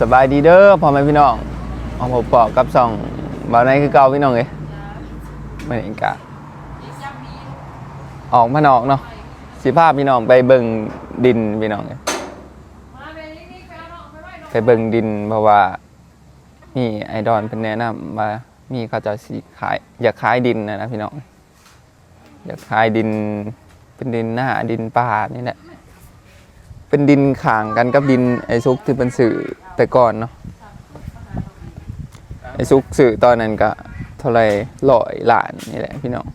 สบายดีเด้อพ่อแม่พี่น้องเอาผมปอกกับสองบ่าวในคือเก่าพี่น้องเอ้ยไม่เห็นกะออกมานอกเนาะสิพาพพี่น้องไปเบิ่งดินพี่น้องเอ้ยไปเบิ่งดินเพราะว่ามีไอดอลเป็นแนะนำว่ามีเขาจะสิขายอยากขายดินนะนะพี่น้องอยากขายดินเป็นดินหน้าดินป่านี่แหละเป็นดินข่างกันกับดินไอซุกที่เป็นสื่อ แต่ก่อนเนาะไอซุกสื่อตอนนั้นก็เท่าไหรร้อยล้านนี่แหละพี่น้อง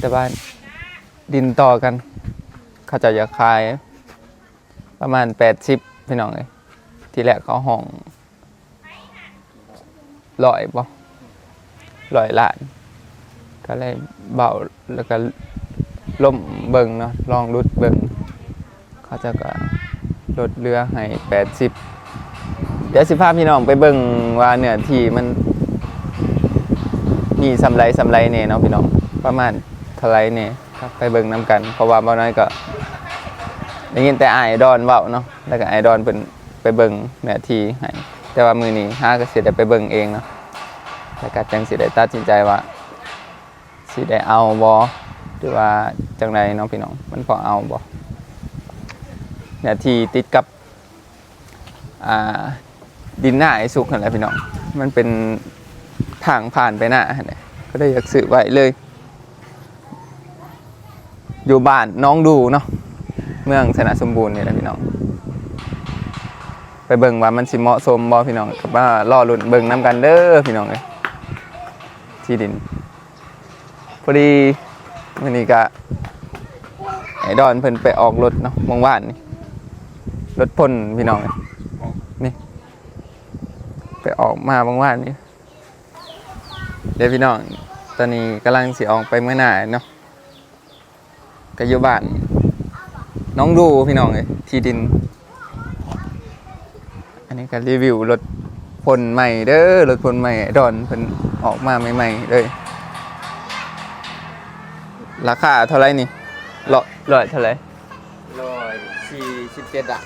แต่ว่าดินต่อกันเขาจะอยากขาย ประมาณแปดสิบพี่น้องเลยที่แรกเขาห้องร้อยบ่ร้อยล้าน ก็เลยเบาแล้วก็ล่มเบิงเนาะลองรุดเบิงเขาจะก็ ลดเรือให้แปดสิบเดี๋ยวสิพาพี่น้องไปเบิงว่าเนื้อที่มัน มีสำไรสำไรเน่เนาะพี่น้องประมาณเท่าไรเน่ครับไปเบิงน้ำกัน เพราะว่าบ่น้อยก็ได้ยินแต่ไอายดอนเว้าเนาะแล้วก็ไอายดอนเป็นไปเบิงเนื้อที่ให้แต่ว่ามือนี้ห้าก็สิได้ไปเบิงเองเนาะแล้วก็จังสิได้ตัดสินใจว่าสิได้เอาบอหรือว่าจังไรน้องพี่น้องมันพอเอาบ่ เนี่ยที่ติดกับดินหน้าไอ้สุกนั่นแหละพี่น้อง มันเป็นทางผ่านไปหน้าหั่นแหละก็ได้อยากซื้อไว้เลย อยู่บ้านน้องดูเนาะเมืองสนะสมบูรณ์นี่แหละพี่น้อง ไปเบิ่งว่ามันสิเหมาะสมบ่พี่น้องกับว่ารอลุ่นเบิ่งน้ำกันเด้อพี่น้องเลยที่ดินพอดีวันนี้ก็ไอ้ดอนเพิ่นไปออกรถเนาะมื่อวานนี่ รถพ่นพี่น้องนี่ ไปออกมาเมื่อวานนี่เดี๋ยวพี่น้อง ตอนนี้กำลังสิออกไปเมื่อหน้าเนาะก็อยู่บ้าน น้องดูพี่น้องเลยที่ดิน อันนี้ก็รีวิวรถพ่นใหม่เด้อรถพ่นใหม่ไอ้ดอนเพิ่นออกมาใหม่ๆเลยราคาเท่าไหรนี่ร้อยร้อยเท่าไหรร้อยสี่สิบเจ็ดอะ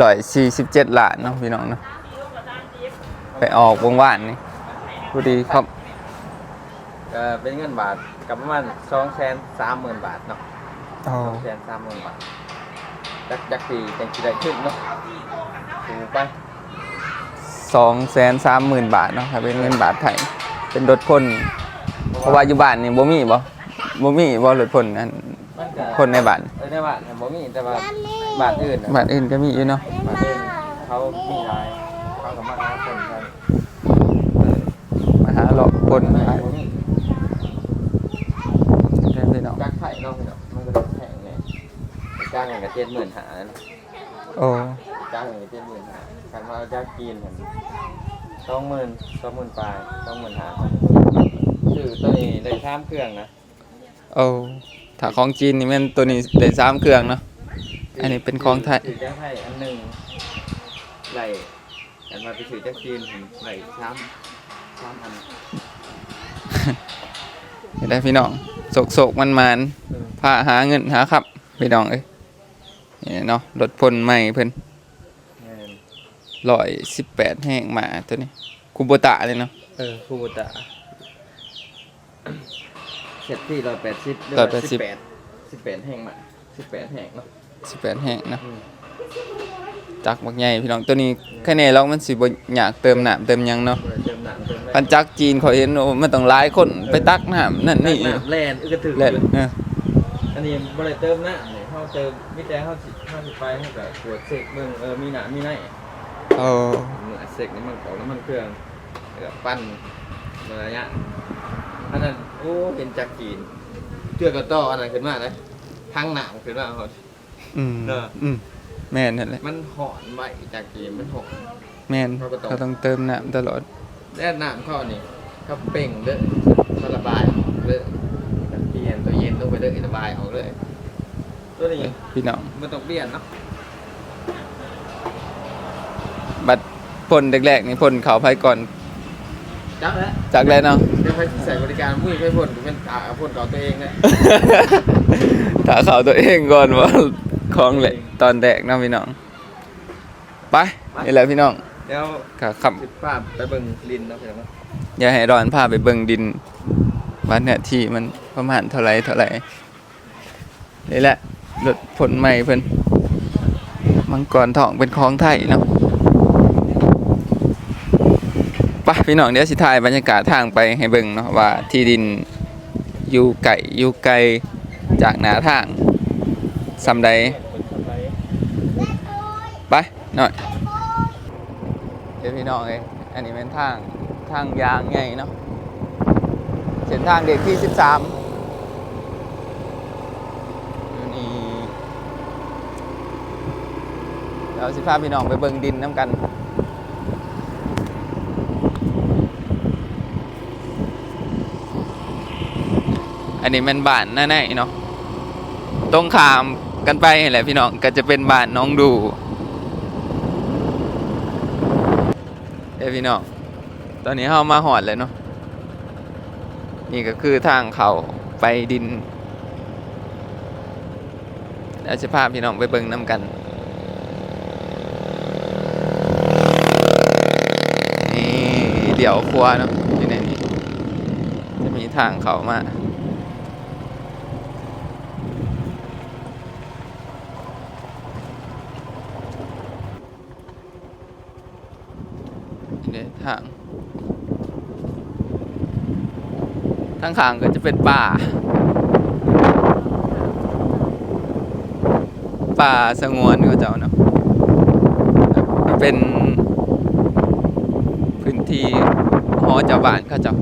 ร้อยสี่สิบเจ็ดล้านเนาะพี่น้องเนาะไปออกวงว่านนี่พอดีครับก็เป็นเงินบาทกับประมาณสองแสนสามหมื่นบาทเนาะอ๋อสองแสนสามหมื่นบาทจักจักปีจังสิได้ขึ้นเนาะถูกไปสองแสนสามหมื่นบาทเนาะถ้าเป็นเงินบาทไทยเป็นรถพ่นเพราะว่าอยู่บ้านนี่บ่มีบ่บ่มีบ่รถพ่นอันมัน ก็คนในบ้านเออในบ้านเนี่ยบ่มีแต่ว่าบ้านอื่นน่ะบ้านอื่นก็มีอยู่เนาะบ้านอื่นเขามีหลายเขาก็มาหาคนกันมาหาเลาะพ่นไม่ขายบ่มีได้พี่น้องจักไข่เนาะพี่เนาะมันก็ต้องแพงเลยจ้างเงินก็เจ็ดหมื่นหาโอ้จ้างเงินก็เจ็ดหมื่นหาการมาจ้างกินมันสองหมื่นสองหมื่นปลายสองหมื่นหาชื่อตัวนี้ได้สามเครื่องนะ โอ้ ถ้าของจีนนี่แม่นตัวนี้ได้สามเครื่องเนาะ อันนี้เป็นของไทย ถือจ้างไทยอันหนึ่งไหลอันมาไปถือจ้างจีนไหลสามสามอันเห็นได้พี่น้องโศกโศกมันมันๆพาหาเงินหาขับ พี่น้องเอ้ยนี่เนาะรถพ่นใหม่เพิ่นแม่นร้อยสิบแปดแห้งมาตัวนี้คูโบตะเลยเนาะ เออคูโบตะ เสร็จที่ร้อยแปดสิบ180สิบแปดสิบแปดแห้งมาสิบแปดแห้งเนาะสิบแปดแห้งเนาะอืมจักบักใหญ่พี่น้องตัวนี้แค่นี้เรามันสิบ่อยากเติมน้ำเติมหยังเนาะบ่ได้เติมหนังเติมแรงพันจักจีนเขาเห็นโอ้มันต้องหลายคนไปตักน้ำนั่นนี่น้ำแลนอึกระถึกแหละเอออันนี้บ่ได้เติมหน้าเนี่ยเขาเติมมิแต่เขาสิเขาสิไปเขาก็ตรวจเช็คเบิ่งเออมีหนามีไหนโอ้เหมือนเช็คน้ำมันของน้ำมันเครื่องแล้วก็ปั้นระยะ อันนั้นโอ้เป็นจากจีนเชื่อกระต้ออันนั้นขึ้นมาเลยทางหนามขึ้นมาเขาอืมเอออืมแม่นนั่นแหละมันหอนใบจากจีนมันหอน แม่นเขาก็ต้อง เขาต้องเติมน้ำตลอดแล่น้ำเข้านี่เขาเป่งเด้อเขาระบายออกเลยเปลี่ยนตัวเย็นลงไปเลยระบายออกเลยตัวนี้พี่น้อง มันต้องเปลี่ยนเนาะบัดพ่นแรกๆนี่พ่นเขาไผก่อน จับแล้วจากแล้วเนาะ เดี๋ยวไปใส่บริการมุ้ยไปพ่นก็เป็นอ่าพ่นเก่าตัวเองเลยถ้าเขาตัวเองก่อนว่าของแหละตอนแรกเนาะพี่น้อง ไปนี่แหละพี่น้องเดี๋ยวก็ขับ สิบป้าไปเบิ่งลินเนาะพี่น้องเนาะอย่าให้ร้อนพาไปเบิ่งดินว่าเนื้อที่มันประมาณเท่าไหรเท่าไหรนี่แหละรถผลใหม่เพิ่นมังกรทองเป็นของไทยเนาะ ไปพี่น้องเดี๋ยวสิถ่ายบรรยากาศทางไปให้เบิ่งเนาะว่าที่ดินอยู่ไก่อยู่ไกลจากหนาทางซำใดไปหน่อยเดี๋ยวพี่น้องเองอันนี้เป็นทางทางยางไงเนาะเส้นทางเด็กที่ 13อยู่นี่เราสิพาพี่น้องไปเบิ่งดินน้ำกัน นนี้มันบ้านหน้าไหนเนาะตรงขามกันไปแหละพี่น้องก็จะเป็นบ้านน้องดูเอ้พี่น้องตอนนี้เรามาหอดเลยเนาะนี่ก็คือทางเขาไปดินแล้วจะพาพี่น้องไปเบิ่งน้ำกันนี่เดี๋ยวครัวเนาะอยู่ในนี้จะมีทางเขามา นี่ ทางทางข้างก็จะเป็นป่า ป่าสงวนก็เจ้าเนาะเป็นพื้นที่หอเจ้าบ้านเขาเจ้า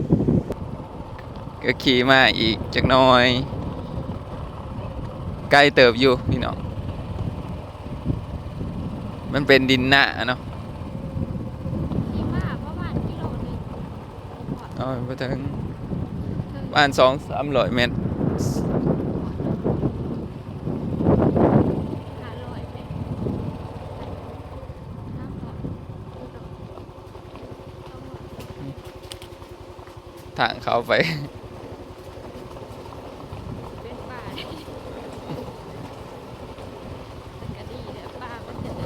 ก็ขี่มาอีกจักน้อย ใกล้เติบอยู่พี่น้อง มันเป็นดินหน้าเนาะ นี่ว่าประมาณกิโลหนึง เอาไปถึงบ้านสองสามร้อยเมตรห้าร้อยเมตรน้ำก่อนทางเขาไป เป็นป่าเนี่ยมันก็ดีแหละป่ามันจะได้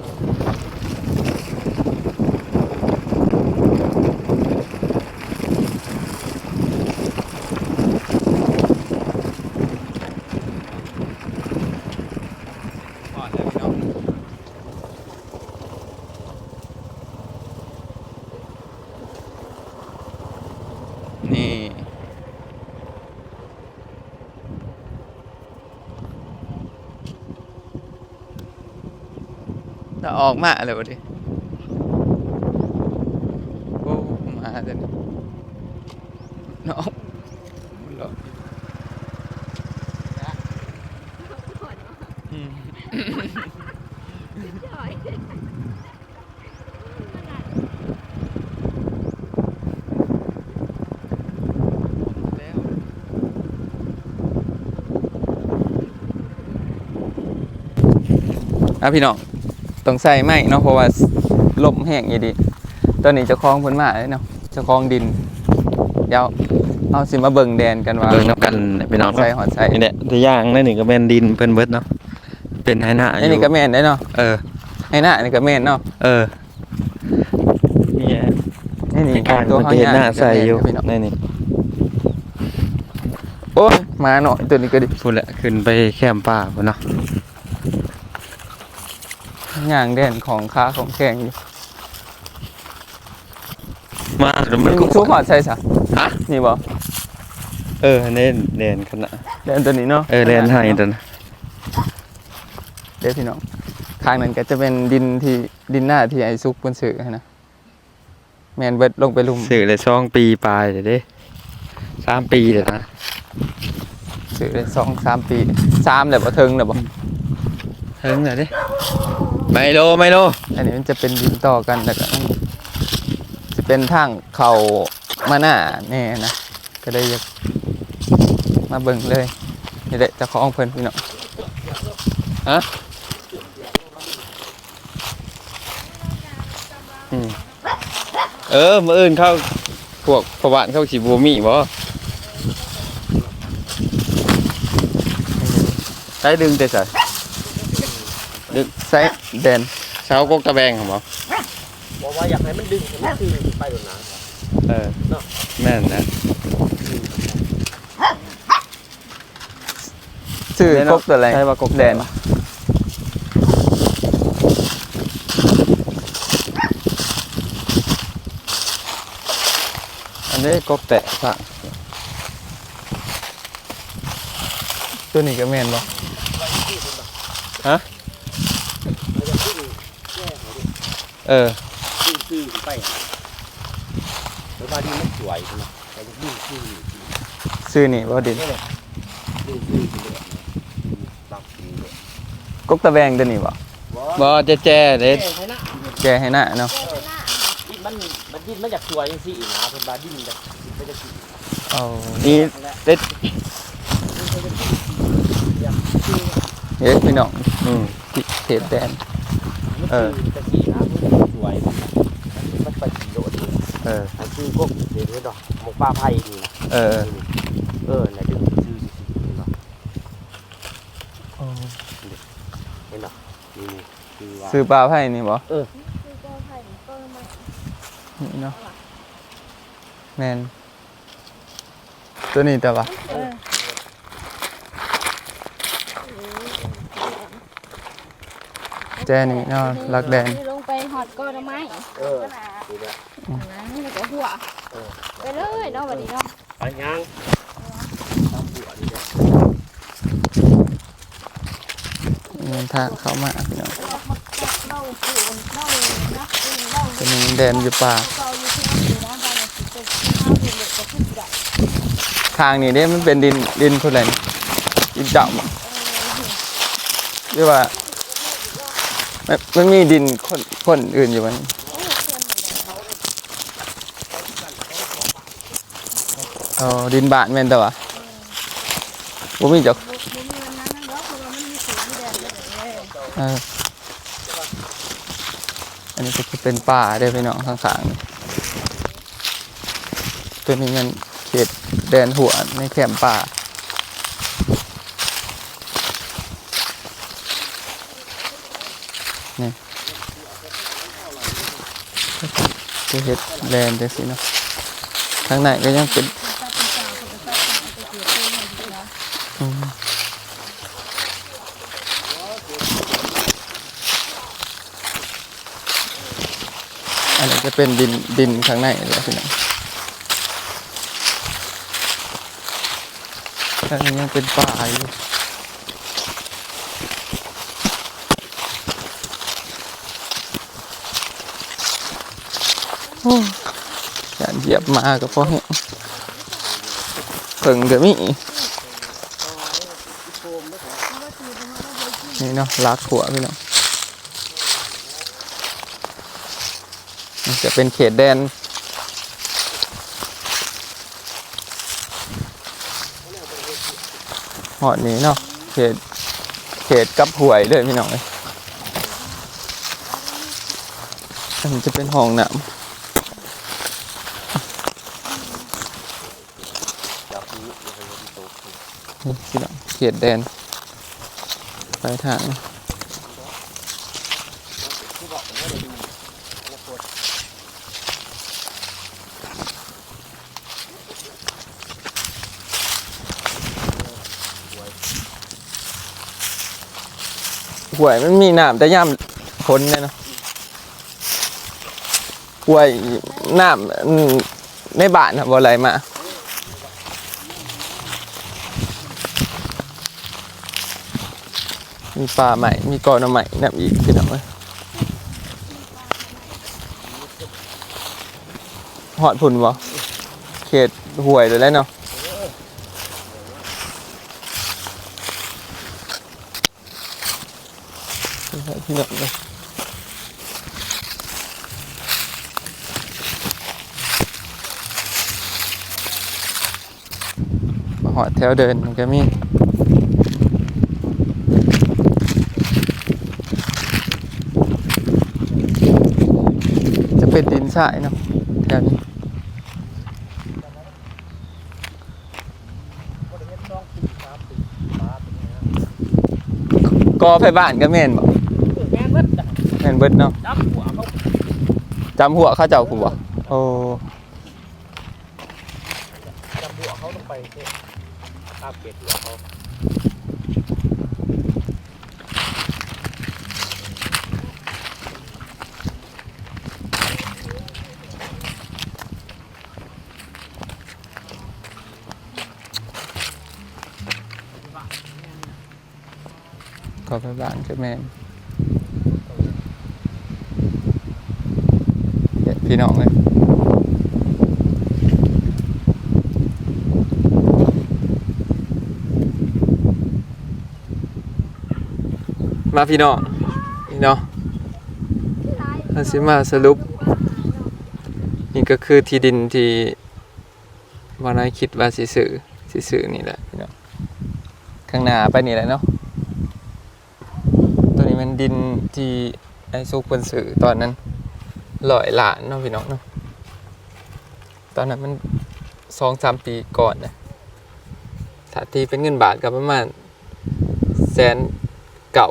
ก่อนเลยพี่น้องนี่ ถ้า ออกมาเลยวะดิโอ้มาเดี๋ยวนี้น้องหลอกอืมจ่อยมันน่ะแล้วอะพี่น้อง ต้องใส่ไม้เนาะเพราะว่าลมแห้งอยู่ดีตอนนี้เจะคลองเพิ่นมาเลยเนาะเจะคลองดิน เดี๋ยวเอาสิมาเบิ่งแดนกันว่าเบิ่งน้ำกันพี่น้องใส่หอดใส่นี่แหละตัวอย่างนั่นนี่ก็เป็นดินเพิ่นเบิดเนาะเป็นไหหน้าอนี่ยู่นี่ก็แม่นได้เนาะเออให้หน้านี่ก็แม่นเนาะเออนี่ไงนี่นี่การตัวมันเขาจะเห็นหน้าใส่อยู่พี่น้องนี่นี่โอ้ยมาหน่อยตัวนี้ก็ดิพูดแหละขึ้นไปแคมป์ป่าพุ่นเนาะ ย่างแดนของค้าของแข่งอยู่มาแล้วมันนี่ก็ทุกหอดใส่ซะฮะนี่บ่เออเล่นเล่นขนาดแดนตัวนี้เนาะเออเล่นให้ตัวนะเดี๋ยวพี่น้องข้างนั้นก็จะเป็นดินที่ดินหน้าที่ไอ้ซุกเพิ่นซื้อให้นะแม่นเบิดลงไปลุมสื่อเลยช่องปีปลายเดี๋ยวดิสามปีเดี๋ยวนะซื้อได้สองสามปีสามแล้วบ่ถึงแล้วบ่เฮิงเดี๋ยวดิ ไมโลไมโลอันนี้มันจะเป็นดินต่อกันแล้วก็จะเป็นทางเข้ามาหน้าแน่นะก็ได้อยากมาเบิ่งเลยนี่แหละเจ้าของเพิ่นพี่น้องเออมื่ออื่นเข้าพวกประวัติเข้าขีบัวมีบ่ใช้ดึงแต่ใส่ใส่ แดนใส่ากกตะแบงครับบ่บอกว่าอยากให้มันดึงให้มันคือไปโดนน้ำเออแม่นนะชื่อกกตัวอะไรใช่ว่ากกแดนอันนี้กกแตะค่ะตัวนี้ก็แม่นบ่ฮะ มันจะขึ้นแก้เขาดิ เออดึงคือไปแล้วมาดีมันสวยใช่ไหมแต่จะดึงคือชื่อนี่บ่ดินนี่แหละดึงคือคือแบบตักคือแบบกกตะแบงตัวนี้บ่บ่แจ้แจ้เด้แก้ให้นะแกให้หน้าเนาะดิ้นมันมันดิ้นมันอยากสวยจังสินะเพิ่นบาดิ้นแบบมันจะสิเอานี่เด็ดเฮ็ดพี่น้องอืมเขตแดนมันคือจะสิ นะมันจะสวยมันมันไปสีโดดเอออันคือกบเดี๋ยวนี้ดอกหมกปลาไผ่นี่นะเออ เออไหนดึงซื้อสิเห็นปะเห็นปะนี่คือว่าซื้อปลาไผ่นี่บ่คือก็ไผ่ก็มานี่เนาะแมนตัวนี้แต่ว่าเออแจนี่เนาะลักแดน หอดก้อนไม้เออก็นาดูแลนะแล้วก็หัวไปเลยเนาะวันนี้เนาะไปยังตามหัวนี่แหละนี่ทางเข้ามาพี่น้องเล่าคือเล่านักเองเล่าตัวนี้แดนอยู่ป่าเล่าอยู่ที่นั่นอยู่นะบ้านเราสิเป็นข้าวเดือดก็ขึ้นได้ทางนี้เด้มันเป็นดินดินพุ่นแหละนี่ดินดำหรือว่า มันมันมีดินคนคนอื่นอยู่มันเอาดินบาดแม่นแต่ว่าบ่มีจักบุกบุกเงินนั้นนั่นเนาะเพราะว่ามันมีสูงมีแดนเลยเอออันนี้ก็จะเป็นป่าเด้พี่น้องข้างๆตัวนี้มันเขตแดนหัวในแคมป่า จะเฮ็ดแลนด์จังซี่เนาะทางไหนก็ยังเป็นอืมอันนี้จะเป็นดินดินข้างในเลยพี่น้องอันนี้ยังเป็นป่าอยู่โอ้การ เหยียบมาก็พอแห้งเพิ่งก็มีนี่เนาะลักหัวพี่น้องจะเป็นเขตแดนหอดนี้เนาะเขตเขตกับหวยเลยพี่น้องเลยอันจะเป็นห้องน้จับนี้มันเป็นที่โตขึ้นำนี่ พี่น้องเขตแดนไปทางนี้หวยมันมีน้ำแต่ย่ำพ้นเลยเนาะหวยน้ำอืมในบ้านครับบ่ไหลมา มีปลาใหม่ มีกอหนอใหม่นับอีกพี่น้องหอดพุ่นบ่เขตห่วยเลยแล้วเนาะพี่น้องเลยหอดแถวเดินก็มี จะเป็นดินทรายเนาะแถวนี้กอไฟบ้านก็แม่นบ่เออแม่นเบิดอะแม่นเบิดเนาะจับหัวเขาจำหัวเขาเจ้าคุณบ่โอ้ จับหัวเขาลงไปเทตามเกล็ดหัวเขา ก็ไปบ้านกับแม่พี่น้องเลยมาพี่น้องนี่นาะเราสิมาสรุป นี่ก็คือที่ดินที่วันนั้คิดว่าสิซื้อสิซื้อนี่แหละพี่น้องข้างหน้าไปนี่แหละเนาะ ดินที่ไอ้ซุกเพิ่นซื้อตอนนั้นลอยหลานเนาะพี่น้องเนาะตอนนั้นมันสองสามปีก่อนนะถ้าตีเป็นเงินบาทก็ประมาณแสนเก่า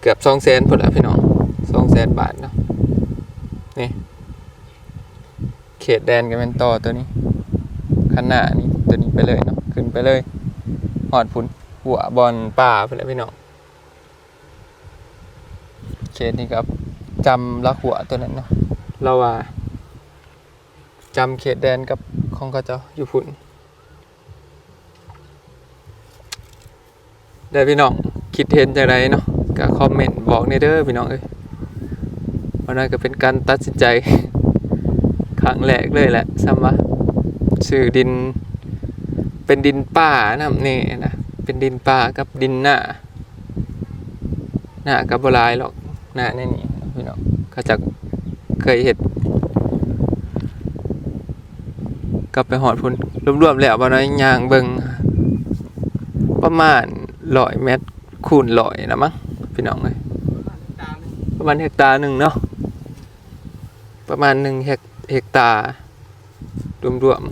เกือบสองแสนพุ่นละพี่น้องสองแสนบาทเนาะนี่เขตแดนกันเป็นต่อตัวนี้ข้างหน้านี่ตัวนี้ไปเลยเนาะขึ้นไปเลยหอดพุ่นหัวบอลป่าไปเลยพี่น้อง เขตนี้ครับจำละหัวตัวนั้นเนาะเราว่าจำเขตแดนกับของเขาเจ้าอยู่พุ่นได้พี่น้องคิดเห็นจากไรเนาะก็คอมเมนต์บอกในเด้อพี่น้องเอ้ยวันนั้นก็เป็นการตัดสินใจครั้งแรกเลยแหละซ้ำว่าซื้อดินเป็นดินป่านะนี่นะเป็นดินป่ากับดินหน้าหน้ากับบหลายหรอก หน้าในนี่พี่น้องเขาจะเคยเห็ดกลับไปหอดพุ่นรวมๆแล้วบ่น้อยยางเบิงประมาณร้อยเมตรคูณร้อยนะมั้งพี่น้องเลยประมาณเฮกตาหนึ่งเนาะประมาณหนึ่งเฮกเฮกตารวม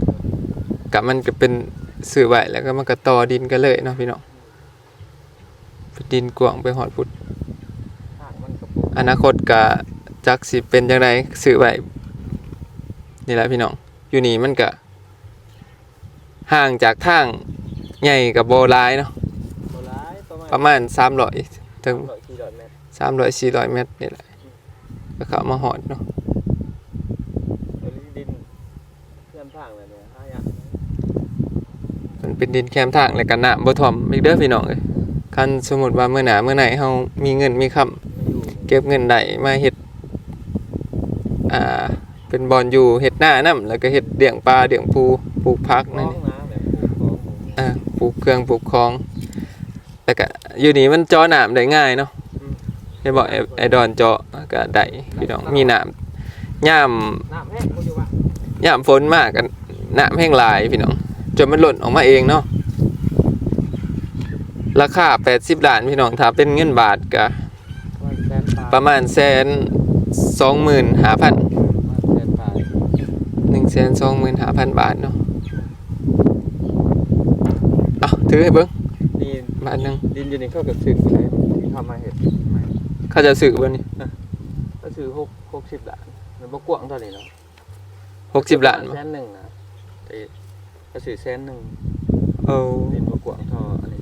ๆกับมันก็เป็นสื่อไว้แล้วก็มันก็ต่อดินกันเลยเนาะพี่น้อง ดินกว้างไปหอดพุดทางมันกระปุกอนาคตก็จักสิเป็นจังไดสื่อไว้นี่แหละพี่น้อง อยู่นี่มันก็ห่างจากทางใหญ่กับโบรายเนาะโบราณประมาณประมาณ300ถึงร้อยกิโลเมตร300 400เมตรนี่แหละก็เข้ามาหอดเนาะเอาดินเพื่อนทางเลยเนี่ยห้าอย่างมันเป็นดินแคมทางแล้วก็น้ำบ่ท่วมอีกเด้อพี่น้องเอ้ย คันสมมุติว่ามื้อหน้ามื้อไหนเฮามีเงินมีคำไม่อยู่เก็บเงินได้มาเฮ็ดอ่าเป็นบอนอยู่เฮ็ดหน้าน้ำแล้วก็เฮ็ดเลี้ยงปลาเลี้ยงปูปลูกผักน้นั่อนงนี่นะแบบปลูกของอ่าปลูกเครื่องปลูกของแล้วก็อยู่นี่มันเจาะน้ำได้ง่ายเนาะได้บอกไอ้ไอ้ดอนเจาะก็ได้พี่น้องมีน้ำย่ามน้ำแห้งเขาอยู่ว่าย่ามฝนมากกันน้ำแห้งหลายพี่น้องจนมันหล่นออกมาเองเนาะ ราคา80ล้านพี่น้องถ้าเป็นเงินบาทก็ว่าแสนปลายประมาณแสนสองหมื่นห้าพันแสนปลายหนึ่งแสนสองหมื่นห้าพันบาทเนาะเอาถือให้เบิ้งดินบาทหนึ่งดินอยู่นี่เขากับซื้อใช้ที่ทำมาเห็ดใหม่เขาจะซื้อเบิ้งนี่ก็ซื้อหกหกสิบล้านมันบ่กว้างเท่านี้เนาะหกสิบล้านแสนหนึ่งนะแต่ก็ซื้อแสนหนึ่งโอ้ดินบ่กว้างเท่าอันนี้ครับ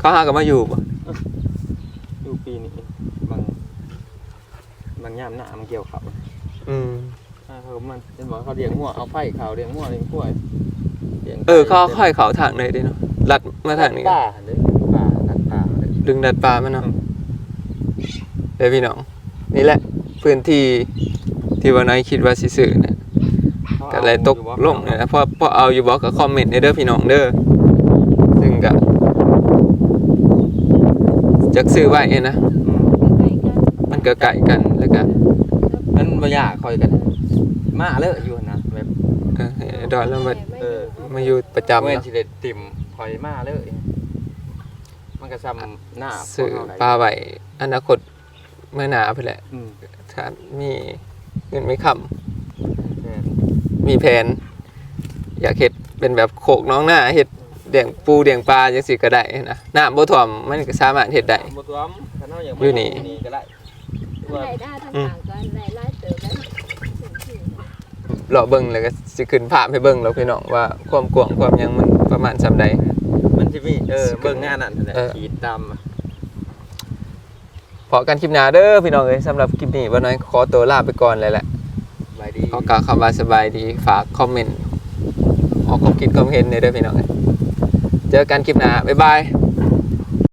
เขาหากันมาอยู่บ่อยู่ปีนี้บางบางยามหน้ามันเกี่ยวเขาอืมอ่าเขาก็มันเป็นบอกเขาเลี้ยงงัวเอาไฟเขาเลี้ยงงัวเลี้ยงกล้วยลี้ยงเออเขาค่อยเขาทางเลยดิเนาะลัดมาทางนี้ป่าเด้อป่าตัดป่าเด้อ ดึงดัดปลามันเนาะเดี๋ยวพี่น้อง นี่แหละ พื้นที่ที่ว่าน้อยคิดว่าสิซื้อนะ ก็เลยตกลงเลยนะเพราะเพราะเอาอยู่บอกกับคอมเมนต์ในเด้อพี่น้องเด้อซึ่งก็ จักซื้อไว้นะอืมไปกันมันก็ไก่กันแล้วก็มันบ่ยากคอยกัน มาเลยอยู่นะแบบเออให้ดอนแล้วมาเออมาอยู่ประจำเมื่อเนาะสิเด็ดติ่มคอยมาเลยมันก็ซ้ำหน้าซื้อพวกเฮได้ปลาไว้อนาคตเมื่อหนาไปแหละ อืมถ้ามีเงินไม่คแม่นำมีแผน อยากเห็ดเป็นแบบโขกน้องหน้าเห็ด เลี้ยงปูเลี้ยงปลาจังซี่ก็ได้นะน้ำบ่ท่วมมันก็สามารถเฮ็ดได้ บ่ตัวมคันเฮาอย่างอยู่นี่ ก็ได้ว่ารายได้ทางต่างกันรายได้เติมแล้วถึงถึงเลาะเบิ่งแล้วก็สิขึ้นภาพให้เบิ่งแล้วพี่น้องว่าความกว้างความหยังมันประมาณซำใด มันสิมีเออเบิ่งงานนั่นแหละเออ ขีดดำอะพอกันคลิปหน้าเด้อพี่น้องเอ้ยสำหรับคลิปนี้บ่น้อยขอตัวลาไปก่อนเลยแหละสบายดี ขอกล่าวคำว่าสบายดีฝากคอมเมนต์ออกความคิดความเห็นในเด้อพี่น้องเอ้ย เจอกันคลิปหน้าบ๊ายบาย